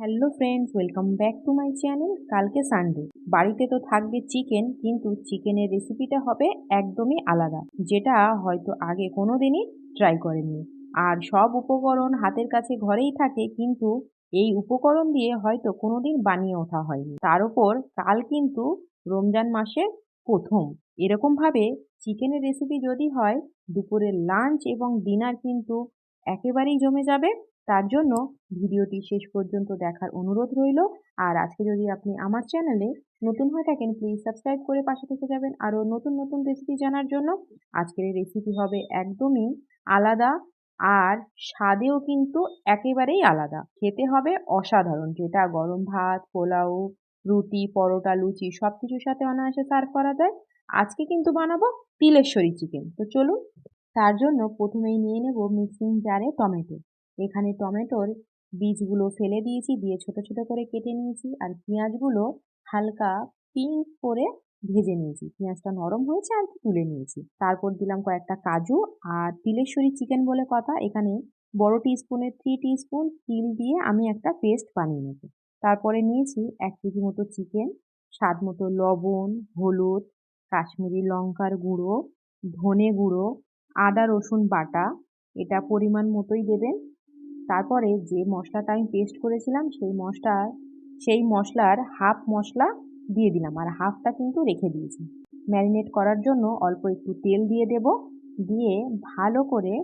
Hello friends welcome back to my channel কালকে Sunday বাড়িতে তো থাকবে চিকেন কিন্তু চিকেনের রেসিপিটা হবে একদমই আলাদা, যেটা হয়তো আগে কোনো দিনই ট্রাই করেননি। আর সব উপকরণ হাতের কাছে ঘরেই থাকে, কিন্তু এই উপকরণ দিয়ে হয়তো কোনো দিন বানিয়ে ওঠা হয়নি। তার উপর কাল কিন্তু রমজান মাসের প্রথম। এরকমভাবে চিকেনের রেসিপি যদি হয়, দুপুরের লাঞ্চ এবং ডিনার কিন্তু একেবারেই জমে যাবে তার জন্য ভিডিওটি শেষ পর্যন্ত দেখার অনুরোধ রইল। আর আজকে যদি আপনি আমার চ্যানেলে নতুন হয়ে থাকেন প্লিজ সাবস্ক্রাইব করে পাশে থেকে যাবেন। আরও নতুন নতুন রেসিপি জানার জন্য আজকের এই রেসিপি হবে একদমই আলাদা আর স্বাদেও কিন্তু একেবারেই আলাদা। খেতে হবে অসাধারণ, যেটা গরম ভাত, পোলাও, রুটি, পরোটা, লুচি সব কিছুর সাথে অনায়াসে সার্ভ করা যায়। আজকে কিন্তু বানাবো তিলেশ্বরী চিকেন তো চলুন, তার জন্য প্রথমেই নিয়ে নেব মিক্সিং জারে টমেটো এখানে টমেটোর বীজগুলো ফেলে দিয়েছি, দিয়ে ছোট ছোট করে কেটে নিয়েছি। আর পেঁয়াজগুলো হালকা পিঙ্ক করে ভেজে নিয়েছি। পেঁয়াজটা নরম হয়েছে আর তুলে নিয়েছি। তারপর দিলাম কয়েকটা কাজু আর তিলেশ্বরী চিকেন বলে কথা। এখানে বড় টিস্পুনের থ্রি টিস্পুন তিল দিয়ে আমি একটা পেস্ট বানিয়ে নেব। তারপরে নিয়েছি এক কেজি মতো চিকেন স্বাদ মতো লবণ, হলুদ, কাশ্মীরি লঙ্কার গুঁড়ো, ধনে গুঁড়ো, আদা রসুন বাটা। এটা পরিমাণ মতোই দেবেন। তারপরে যে মশলাটা আমি পেস্ট করেছিলাম, সেই মশলা, সেই মশলার হাফ মশলা দিয়ে দিলাম আর হাফটা কিন্তু রেখে দিয়েছি। ম্যারিনেট করার জন্য অল্প একটু তেল দিয়ে দেব। দিয়ে ভালো করে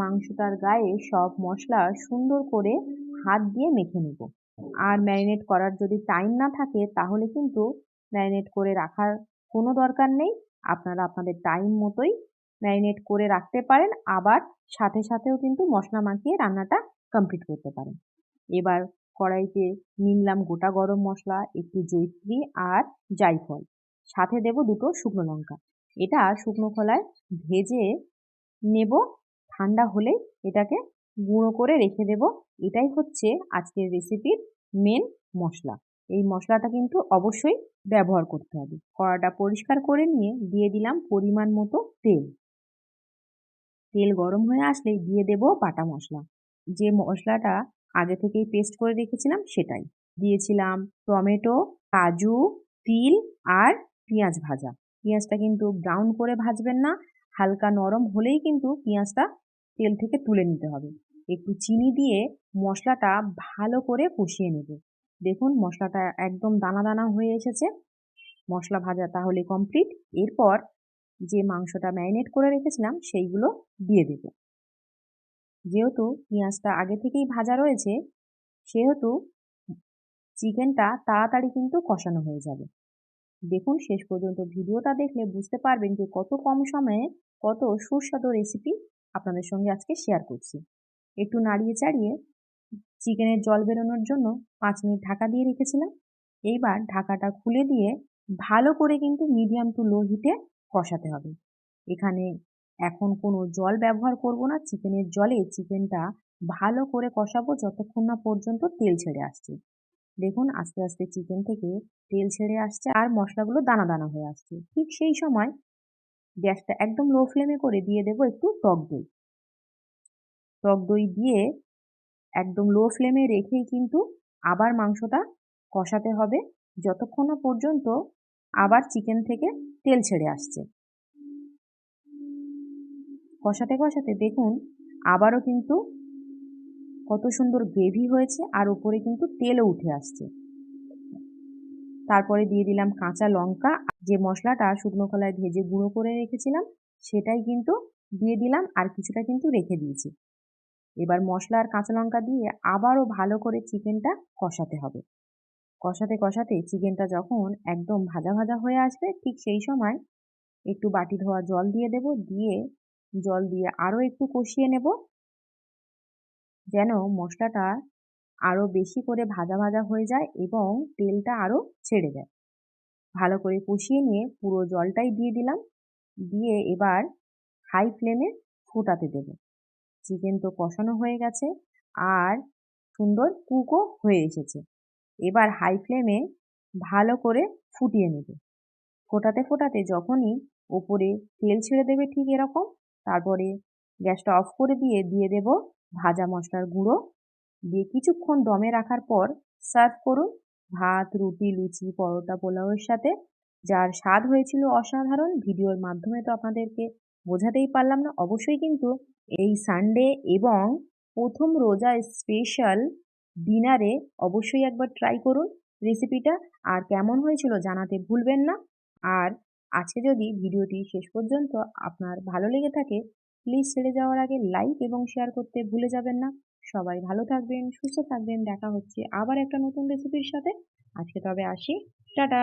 মাংসটার গায়ে সব মশলা সুন্দর করে হাত দিয়ে মেখে নেব। আর ম্যারিনেট করার যদি টাইম না থাকে, তাহলে কিন্তু ম্যারিনেট করে রাখার কোনো দরকার নেই। আপনারা আপনাদের টাইম মতোই ম্যারিনেট করে রাখতে পারেন। আবার সাথে সাথেও কিন্তু মশলা মাখিয়ে রান্নাটা কমপ্লিট করতে পারেন। এবার কড়াইতে নিলাম গোটা গরম মশলা, একটু জৈত্রী আর জায়ফল। সাথে দেব দুটো শুকনো লঙ্কা। এটা শুকনো খোলায় ভেজে নেব। ঠান্ডা হলেই এটাকে গুঁড়ো করে রেখে দেব। এটাই হচ্ছে আজকের রেসিপির মেন মশলা। এই মশলাটা কিন্তু অবশ্যই ব্যবহার করতে হবে। কড়াটা পরিষ্কার করে নিয়ে দিয়ে দিলাম পরিমাণ মতো তেল। তেল গরম হয়ে আসলেই দিয়ে দেব বাটা মশলা। যে মশলাটা আগে থেকেই পেস্ট করে রেখেছিলাম সেটাই। দিয়েছিলাম টমেটো, কাজু, তিল আর পেঁয়াজ ভাজা। পেঁয়াজটা কিন্তু ব্রাউন করে ভাজবেন না, হালকা নরম হলেই কিন্তু পেঁয়াজটা তেল থেকে তুলে নিতে হবে। একটু চিনি দিয়ে মশলাটা ভালো করে কষিয়ে নেবে। দেখুন মশলাটা একদম দানা দানা হয়ে এসেছে। মশলা ভাজা তাহলে কমপ্লিট এরপর যে মাংসটা ম্যারিনেট করে রেখেছিলাম সেইগুলো দিয়ে দেব। যেহেতু পেঁয়াজটা আগে থেকেই ভাজা রয়েছে, সেহেতু চিকেনটা তাড়াতাড়ি কিন্তু কষানো হয়ে যাবে। দেখুন, শেষ পর্যন্ত ভিডিওটা দেখলে বুঝতে পারবেন যে কত কম সময়ে কত সুস্বাদু রেসিপি আপনাদের সঙ্গে আজকে শেয়ার করছি। একটু নাড়িয়ে চাড়িয়ে চিকেনের জল বেরোনোর জন্য পাঁচ মিনিট ঢাকা দিয়ে রেখেছিলাম। এইবার ঢাকাটা খুলে দিয়ে ভালো করে কিন্তু মিডিয়াম টু লো হিটে কষাতে হবে। এখানে এখন কোনো জল ব্যবহার করব না। চিকেনের জলে চিকেনটা ভালো করে কষাবো যতক্ষণ না পর্যন্ত তেল ছেড়ে আসছে। দেখুন, আস্তে আস্তে চিকেন থেকে তেল ছেড়ে আসছে আর মশলাগুলো দানা দানা হয়ে আসছে। ঠিক সেই সময় গ্যাসটা একদম লো ফ্লেমে করে দিয়ে দেবো একটু টক দই। টক দই দিয়ে একদম লো ফ্লেমে রেখেই কিন্তু আবার মাংসটা কষাতে হবে। যতক্ষণ না পর্যন্ত আবার চিকেন থেকে তেল ছেড়ে আসছে। কষাতে কষাতে দেখুন, আবারও কিন্তু কত সুন্দর গ্রেভি হয়েছে আর উপরে কিন্তু তেলও উঠে আসছে। তারপরে দিয়ে দিলাম কাঁচা লঙ্কা, যে মশলাটা শুকনো কলায় ভেজে গুঁড়ো করে রেখেছিলাম, সেটাই কিন্তু দিয়ে দিলাম আর কিছুটা কিন্তু রেখে দিয়েছি। এবার মশলা আর কাঁচা লঙ্কা দিয়ে আবারও ভালো করে চিকেনটা কষাতে হবে। কষাতে কষাতে চিকেনটা যখন একদম ভাজা ভাজা হয়ে আসবে, ঠিক সেই সময় একটু বাটি ধোয়া জল দিয়ে দেব, দিয়ে জল দিয়ে আরও একটু কষিয়ে নেব। যেন মশলাটা আরও বেশি করে ভাজা ভাজা হয়ে যায় এবং তেলটা আরও ছেড়ে যায়। ভালো করে কষিয়ে নিয়ে পুরো জলটাই দিয়ে দিলাম। দিয়ে এবার হাই ফ্লেমে ফোটাতে দেব। চিকেন তো কষানো হয়ে গেছে আর সুন্দর কুকও হয়ে এসেছে। এবার হাই ফ্লেমে ভালো করে ফুটিয়ে নেবে। ফোটাতে ফোটাতে যখনই ওপরে তেল ছেড়ে দেবে ঠিক এরকম তারপরে গ্যাসটা অফ করে দিয়ে দিয়ে দেব ভাজা মশলার গুঁড়ো। দিয়ে কিছুক্ষণ দমে রাখার পর সার্ভ করুন ভাত, রুটি, লুচি, পরোটা, পোলাওয়ের সাথে। যার স্বাদ হয়েছিল অসাধারণ, ভিডিওর মাধ্যমে তো আপনাদেরকে বোঝাতেই পারলাম না, অবশ্যই কিন্তু এই সানডে এবং প্রথম রোজা স্পেশাল ডিনারে অবশ্যই একবার ট্রাই করুন রেসিপিটা আর কেমন হয়েছিল জানাতে ভুলবেন না। আর আজকে যদি ভিডিওটি শেষ পর্যন্ত আপনার ভালো লেগে থাকে প্লিজ ছেড়ে যাওয়ার আগে লাইক এবং শেয়ার করতে ভুলে যাবেন না। সবাই ভালো থাকবেন, সুস্থ থাকবেন। দেখা হচ্ছে আবার একটা নতুন রেসিপির সাথে। আজকে তবে আসি। টাটা!